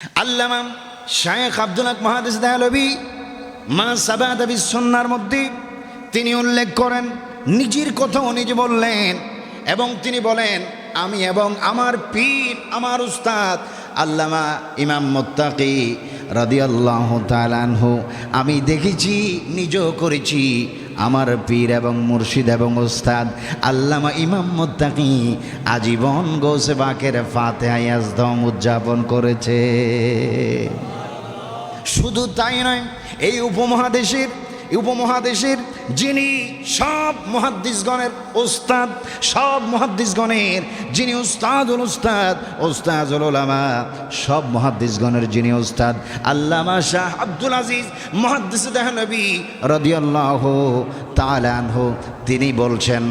আল্লামা শায়েখ আব্দুল হক মহাদিস দেয়ালবি মা সাবাদ সন্ন্যার মধ্যে তিনি উল্লেখ করেন, নিজের কথাও নিজে বললেন এবং তিনি বলেন, আমি এবং আমার পীর, আমার উস্তাদ আল্লামা ইমাম মোত্তাকি রাদিয়াল্লাহু তাআলাহু আমি দেখেছি, নিজেও করেছি আমার পীর এবং মুর্শিদ এবং ওস্তাদ আল্লামা ইমাম মোত্তাকি আজীবন গোসে বাকের ফাতে আয়াজদম উদযাপন করেছে। শুধু তাই নয়, এই উপমহাদেশের উপমহাদেশের যিনি সব মহাদ্দিসগণের ওস্তাদ, সব মহাদ্দিসগণের, যিনি উস্তাদুল উস্তাদ ওস্তাজুল ওলামা সব মহাদ্দিসগণের যিনি ওস্তাদ, আল্লামা শাহ আব্দুল আজিজ, মহাদ্দিস দেহনবী রদিয়াল্লাহ তালানহু তিনি বলছেন,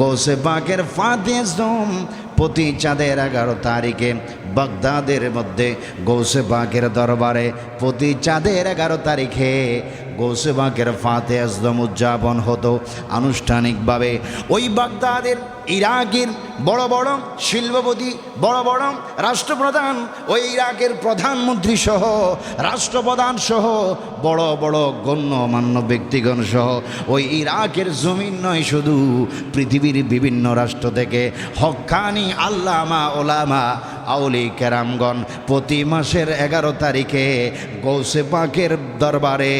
গোসে পাকের ফাতেজম প্রতি চাঁদের এগারো তারিখে বাগদাদের মধ্যে গৌসে বাকের দরবারে প্রতি চাঁদের এগারো তারিখে গৌসে বাকের ফাতে আজদম উদযাপন হতো আনুষ্ঠানিকভাবে। ওই বাগদাদের, ইরাকের বড় বড় শিল্পপতি, বড় বড় রাষ্ট্রপ্রধান, ওই ইরাকের প্রধানমন্ত্রী সহ, রাষ্ট্রপ্রধান সহ, বড় বড় গণ্যমান্য ব্যক্তিগণ সহ, ওই ইরাকের জমিন নয় শুধু পৃথিবীর বিভিন্ন রাষ্ট্র থেকে। হক্কানি আল্লামা ওলামা আউলি কেরামগণ, প্রতি মাসের এগারো তারিখে গৌসে পাকের দরবারে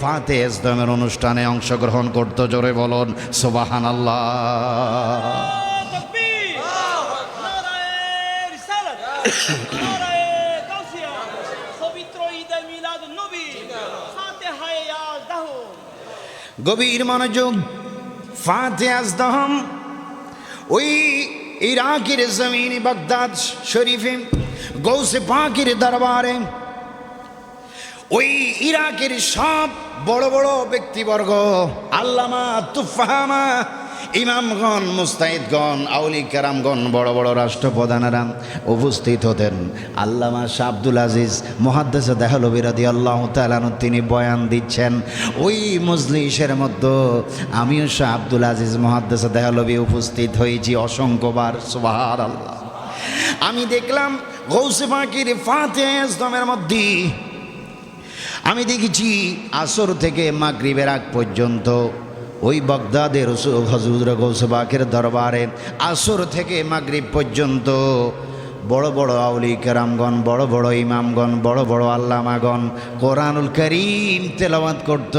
ফাতে ইসলামের অনুষ্ঠানে অংশগ্রহণ করতো, জোরে বলুন সোবাহান আল্লাহ গভীর মনোযোগ ফাতে আজদহম, ওই ইরাকের জমিন বাগদাদ শরীফে, গৌসে পাকির দরবারে। ওই ইরাকের সব বড় বড় ব্যক্তিবর্গ, আল্লামা তুফাহামা ইমামগণ, মুস্তাহিদগণ আউলি কেরামগণ বড় বড় রাষ্ট্রপ্রধানেরা উপস্থিত হতেন। আল্লামা শাহ আব্দুল আজিজ মহাদ্দেশ দেহলবি রাদি আল্লাহ তালানু তিনি বয়ান দিচ্ছেন, ওই মজলিসের মধ্যে আমিও শাহ আব্দুল আজিজ মহাদ্দেশ দেহলবি উপস্থিত হয়েছি অসংখ্যবার সুবাহার আল্লাহ আমি দেখলাম গৌসে পাখির ফাতে দমের মধ্যে, আমি দেখেছি আসর থেকে মাগরিবের আগ পর্যন্ত ওই বগদাদের হজুর গৌসবাকের দরবারে আসর থেকে মাগরিব পর্যন্ত বড় বড় আউলি কেরামগণ, বড় বড় ইমামগণ, বড় বড় আল্লামাগণ। কোরআনুল করিম তেলাওয়াত করত,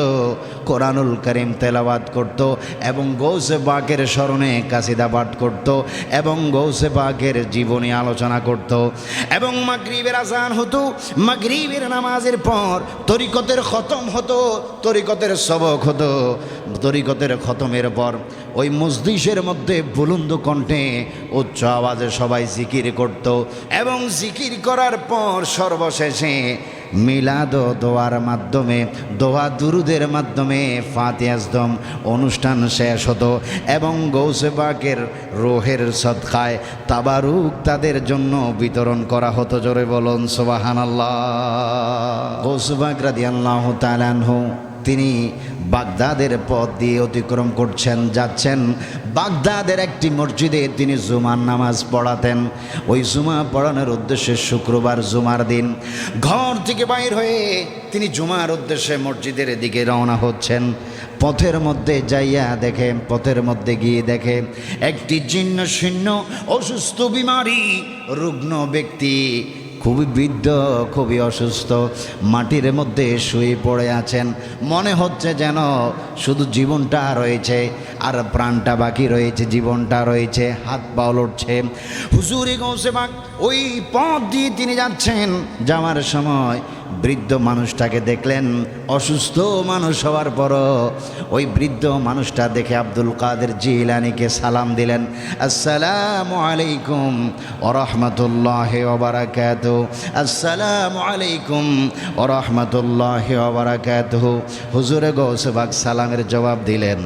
কোরআনুল করিম তেলাওয়াত করত এবং গৌসে বাকের স্মরণে কাসিদা পাঠ করত এবং গৌসে বাকের জীবনী আলোচনা করত। এবং মাগরিবের আসান হতো, মাগরিবের নামাজের পর তরিকতের খতম হতো, তরিকতের সবক হতো। তরিকতের খতমের পর ওই মসজিষের মধ্যে বুলন্দ কণ্ঠে উচ্চ আওয়াজে সবাই জিকির করত। এবং জিকির করার পর সর্বশেষে মিলাদ দোয়ার মাধ্যমে, দোয়া দুরুদের মাধ্যমে ফাতে ফাতিয়াজদম অনুষ্ঠান শেষ হতো এবং গৌসেবাকের রোহের সৎকায় তাবারুক তাদের জন্য বিতরণ করা হতো। জোরে বলুন সোবাহান আল্লাহ গৌসবাক রাদি আল্লাহ তালানহু তিনি বাগদাদের পথ দিয়ে অতিক্রম করছেন, যাচ্ছেন। বাগদাদের একটি মসজিদে তিনি জুমার নামাজ পড়াতেন। ওই জুমা পড়ানোর উদ্দেশ্যে শুক্রবার জুমার দিন। ঘর থেকে বাইর হয়ে তিনি জুমার উদ্দেশ্যে মসজিদের দিকে রওনা হচ্ছেন। পথের মধ্যে যাইয়া দেখে, পথের মধ্যে গিয়ে দেখে, একটি জীর্ণ শীর্ণ অসুস্থ, বিমারী, রুগ্ন ব্যক্তি খুবই বৃদ্ধ, খুবই অসুস্থ, মাটির মধ্যে শুয়ে পড়ে আছেন। মনে হচ্ছে যেন শুধু জীবনটা রয়েছে, আর প্রাণটা বাকি রয়েছে, জীবনটা রয়েছে, হাত পা লড়ছে। হুজুরি গৌসেবাক ওই পথ দিয়ে তিনি যাচ্ছেন যাওয়ার সময় বৃদ্ধ মানুষটাকে দেখলেন, অসুস্থ মানুষ হওয়ার পরও ওই বৃদ্ধ মানুষটা দেখে আব্দুল কাদের জিলানিকে সালাম দিলেন, আসসালামু আলাইকুম ওরহমতুল্লাহ ওবরাকাত আসসালামু আলাইকুম ওরহমতুল্লাহ ওবরাকাত হুজুরে গৌসেবাগ সালামের জবাব দিলেন।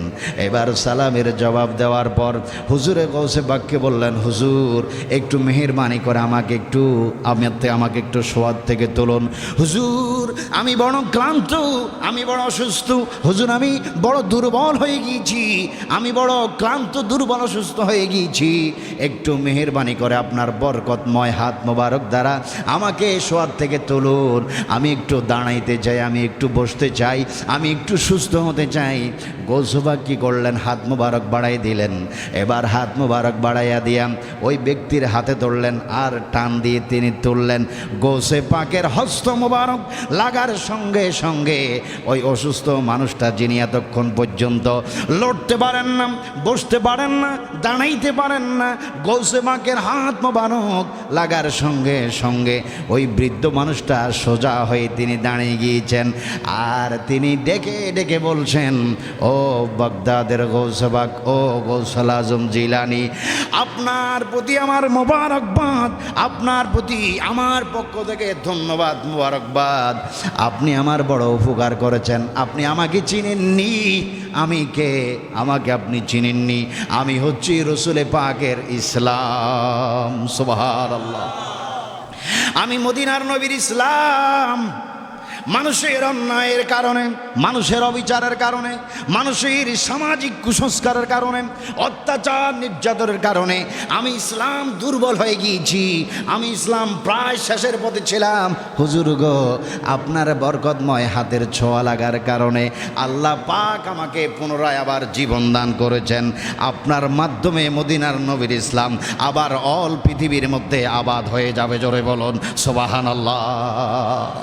এবার সালামের জবাব দেওয়ার পর হুজুরে গৌসেবাগকে বললেন, হুজুর, একটু মেহেরবানি করে আমাকে একটু আমাতে আমাকে একটু সোয়াদ থেকে তুলুন। হুজুর হুজুর, আমি বড় ক্লান্ত, আমি বড় অসুস্থ। হুজুর, আমি বড় দুর্বল হয়ে গিয়েছি, আমি বড় ক্লান্ত, দুর্বল, অসুস্থ হয়ে গিয়েছি। একটু মেহেরবানি করে আপনার বরকতময় হাত মোবারক দ্বারা আমাকে শোয়ার থেকে তুলুন। আমি একটু দাঁড়াইতে চাই, আমি একটু বসতে চাই, আমি একটু সুস্থ হতে চাই। গোসবা কি করলেন? হাত মোবারক বাড়াই দিলেন। এবার হাত মোবারক বাড়াইয়া দিয়া ওই ব্যক্তির হাতে ধরলেন আর টান দিয়ে তিনি তুললেন। গোসে পাকের হস্ত মোবারক লাগার সঙ্গে সঙ্গে ওই অসুস্থ মানুষটা যিনি এতক্ষণ পর্যন্ত লড়তে পারেন না, বসতে পারেন না, দাঁড়াইতে পারেন না গৌসে পাকের হাত মোবারক লাগার সঙ্গে সঙ্গে ওই বৃদ্ধ মানুষটা সোজা হয়ে তিনি দাঁড়িয়ে গিয়েছেন আর তিনি ডেকে ডেকে বলছেন, ও বাগদাদের গৌসবাক, ও গৌসল আজম জিলানি, আপনার প্রতি আমার মোবারকবাদ, আপনার প্রতি আমার পক্ষ থেকে ধন্যবাদ, মোবারকবাদ। আপনি আমার বড় উপকার করেছেন। আপনি আমাকে চিনেননি। আমি কে? আমাকে আপনি চিনেননি। আমি হচ্ছি রসুলে পাকের ইসলাম। সোহার আল্লাহ আমি মদিনার নবীর ইসলাম। মানুষের অন্যায়ের কারণে, মানুষের অবিচারের কারণে, মানুষের সামাজিক কুসংস্কারের কারণে, অত্যাচার নির্যাতনের কারণে আমি ইসলাম দুর্বল হয়ে গিয়েছি। আমি ইসলাম প্রায় শেষের পথে ছিলাম। হুজুর গো, আপনার বরকতময় হাতের ছোঁয়া লাগার কারণে আল্লাহ পাক আমাকে পুনরায় আবার জীবন দান করেছেন। আপনার মাধ্যমে মদিনার নবীর ইসলাম আবার অল পৃথিবীর মধ্যে আবাদ হয়ে যাবে, জোরে বলুন সোবাহান আল্লাহ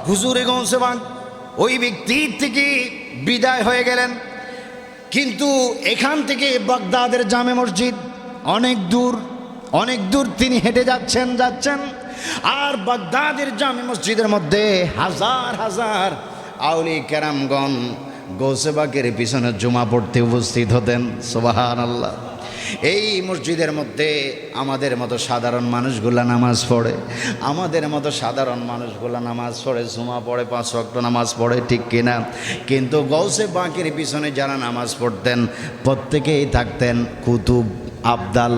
হুজুরে গৌসেবান ওই ব্যক্তির থেকে বিদায় হয়ে গেলেন। কিন্তু এখান থেকে বাগদাদের জামে মসজিদ অনেক দূর অনেক দূর তিনি হেঁটে যাচ্ছেন যাচ্ছেন। আর বাগদাদের জামে মসজিদের মধ্যে হাজার হাজার আউলি কেরামগণ গৌসেবাকের পিছনে জমা পড়তে উপস্থিত হতেন। সোবাহান আল্লাহ এই মসজিদের মধ্যে আমাদের মতো সাধারণ মানুষগুলা নামাজ পড়ে। আমাদের মতো সাধারণ মানুষগুলা নামাজ পড়ে, জুমা পড়ে, পাঁচ ওয়াক্ত নামাজ পড়ে, ঠিক কিনা? কিন্তু গৌসে বাঁকের পিছনে যারা নামাজ পড়তেন, প্রত্যেকেই থাকতেন কুতুব, আবদাল,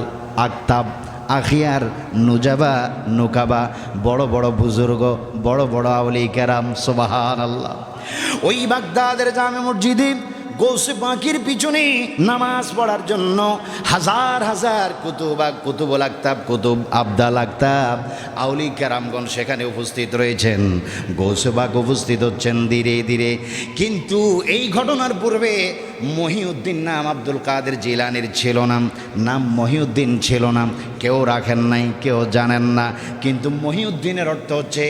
আক্তাব, আখিয়ার, নুজাবা, নুকাবা, বড় বড় বুজুর্গ, বড় বড় আউলি কেরাম সোবাহান আল্লাহ ওই বাগদাদের জামে মসজিদে গৌসে বাঁকির পিছনে নামাজ পড়ার জন্য হাজার হাজার কুতুব আর লাগতাব কুতুব আবদাল আক্তাব আউলি কেরামগণ সেখানে উপস্থিত রয়েছেন। গৌসে বাগ উপস্থিত হচ্ছেন ধীরে ধীরে। কিন্তু এই ঘটনার পূর্বে মহিউদ্দিন নাম আব্দুল কাদের জিলানির ছিল নাম নাম মহিউদ্দিন ছিল নাম কেউ রাখেন নাই, কেউ জানেন না। কিন্তু মহিউদ্দিনের অর্থ হচ্ছে,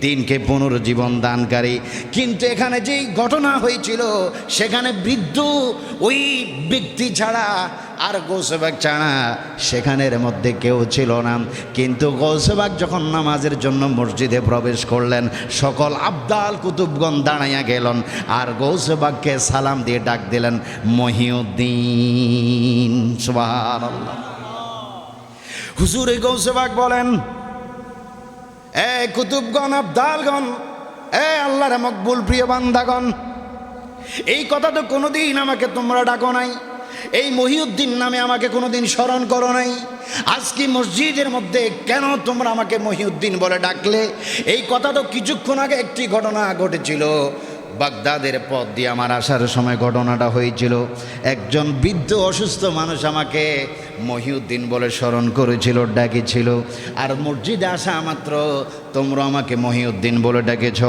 দিনকে পুনর্জীবন দানকারী। কিন্তু এখানে যেই ঘটনা হয়েছিল, সেখানে বৃদ্ধ ওই ব্যক্তি ছাড়া আর গৌসবাগ ছাড়া সেখানের মধ্যে কেউ ছিল না। কিন্তু গৌসবাগ যখন নামাজের জন্য মসজিদে প্রবেশ করলেন, সকল আবদাল কুতুবগণ দাঁড়াইয়া গেলেন আর গৌসবাগকে সালাম দিয়ে ডাক দিলেন, মহিউদ্দিন হুজুরে গৌসবাগ বলেন, এ কুতুবগণ, আবদালগণ, এ আল্লাহর মকবুল প্রিয় বান্দাগণ, এই কথা তো কোনোদিন আমাকে তোমরা ডাকো নাই। এই মহিউদ্দিন নামে আমাকে কোনোদিন স্মরণ করো নাই। আজকে মসজিদের মধ্যে কেন তোমরা আমাকে মহিউদ্দিন বলে ডাকলে? এই কথা তো কিছুক্ষণ আগে একটি ঘটনা ঘটেছিল। বাগদাদের পথ দিয়ে আমার আসার সময় ঘটনাটা হয়েছিল। একজন বৃদ্ধ অসুস্থ মানুষ আমাকে মহিউদ্দিন বলে স্মরণ করেছিল, ডাকেছিল। আর মসজিদে আসা মাত্র তোমরা আমাকে মহিউদ্দিন বলে ডেকেছ।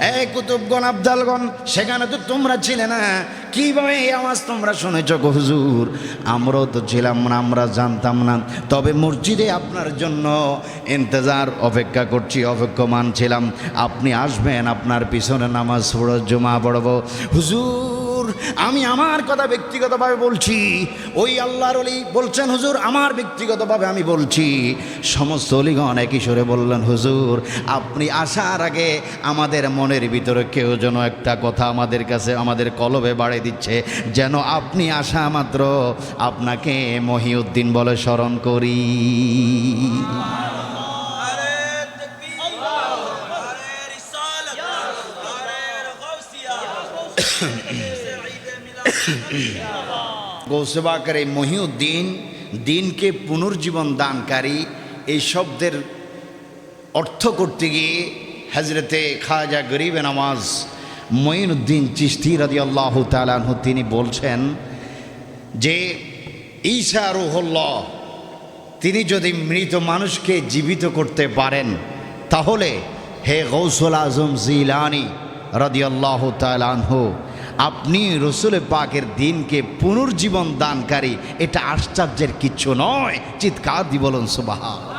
এ কুতুবগণ আবদালগণ সেখানে তো তোমরা ছিলে না। কীভাবে এই আওয়াজ তোমরা শুনেছ হুজুর? আমরাও তো ছিলাম না, আমরা জানতাম না। তবে মসজিদে আপনার জন্য ইন্তজার অপেক্ষা করছি, অপেক্ষমান ছিলাম। আপনি আসবেন, আপনার পিছনে নামাজ পড়ো জমা পড়ব। হুজুর আমি আমার কথা ব্যক্তিগতভাবে বলছি। ওই আল্লাহর অলি বলছেন, হুজুর, আমার ব্যক্তিগতভাবে আমি বলছি। সমস্ত অলিগণ একই সুরে বললেন, হুজুর, আপনি আসার আগে আমাদের মনের ভিতরে কেউ যেন একটা কথা আমাদের কাছে, আমাদের কলবে বাড়ে দিচ্ছে, যেন আপনি আসা মাত্র আপনাকে মহিউদ্দিন বলে স্মরণ করি। গৌসবাকের এই মহিউদ্দিন দিনকে পুনর্জীবন দানকারী এই শব্দের অর্থ করতে গিয়ে হজরতে খাজা গরিব নামাজ মঈনুদ্দিন চিস্তি রাদি আল্লাহ তালাহ তিনি বলছেন যে ঈশা রুহল্লাহ, তিনি যদি মৃত মানুষকে জীবিত করতে পারেন, তাহলে হে গৌসুল আজম জিলানি রদিয়াল্লাহ তালানহু আপনি রসুল পাকের দিনকে পুনর্জীবন দানকারী এটা আশ্চর্যের কিছু নয়। চিৎকার দি বলুন সুবাহা